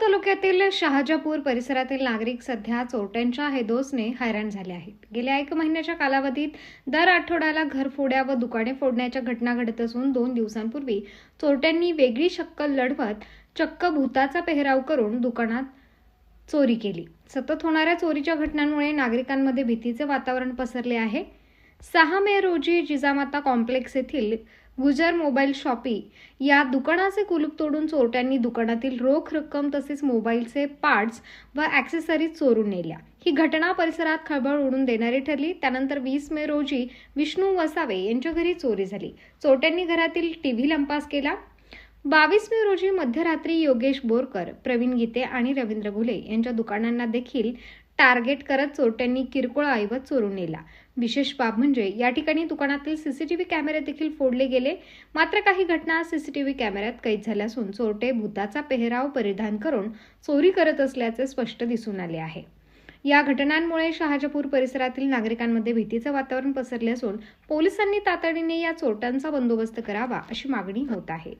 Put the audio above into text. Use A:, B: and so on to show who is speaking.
A: तालुक्यातील शहाजापूर परिसरातील नागरिक सध्या चोरट्यांच्या हेदोसने हैराण झाले आहेत. गेल्या एक महिन्याच्या कालावधीत दर आठवड्याला घरफोड्या व दुकाने फोडण्याच्या घटना घडत असून दोन दिवसांपूर्वी चोरट्यांनी वेगळी शक्कल लढवत चक्क भूताचा पेहराव करून दुकानात चोरी केली. सतत होणाऱ्या चोरीच्या घटनांमुळे नागरिकांमध्ये भीतीचे वातावरण पसरले आहे. सहा मे रोजी जिजामाता कॉम्प्लेक्स येथील गुजर मोबाईल शॉपी या दुकानाचे कुलूप तोडून चोरट्यांनी दुकानातील रोख रक्कम तसेच मोबाईलचे पार्ट्स व ॲक्सेसरीज चोरून नेल्या. ही घटना परिसरात खळबळ उडून देणारी ठरली. त्यानंतर वीस मे रोजी विष्णू वसावे यांच्या घरी चोरी झाली. चोरट्यांनी घरातील टीव्ही लंपास केला. बावीस मे रोजी मध्यरात्री योगेश बोरकर प्रवीण गीते आणि रवींद्र घुले यांच्या दुकानांना देखील टार्गेट करत चोरट्यांनी किरकोळ ऐवज चोरून नेला. विशेष बाब म्हणजे या ठिकाणी दुकानातील सीसीटीव्ही कॅमेरे देखील फोडले गेले. मात्र काही घटना सीसीटीव्ही कॅमेऱ्यात कैद झाल्या असून चोरटे भूताचा पेहराव परिधान करून चोरी करत असल्याचे स्पष्ट दिसून आले आहे. या घटनांमुळे शहाजपूर परिसरातील नागरिकांमध्ये भीतीचं वातावरण पसरले असून पोलिसांनी तातडीने या चोरट्यांचा बंदोबस्त करावा अशी मागणी होत आहे.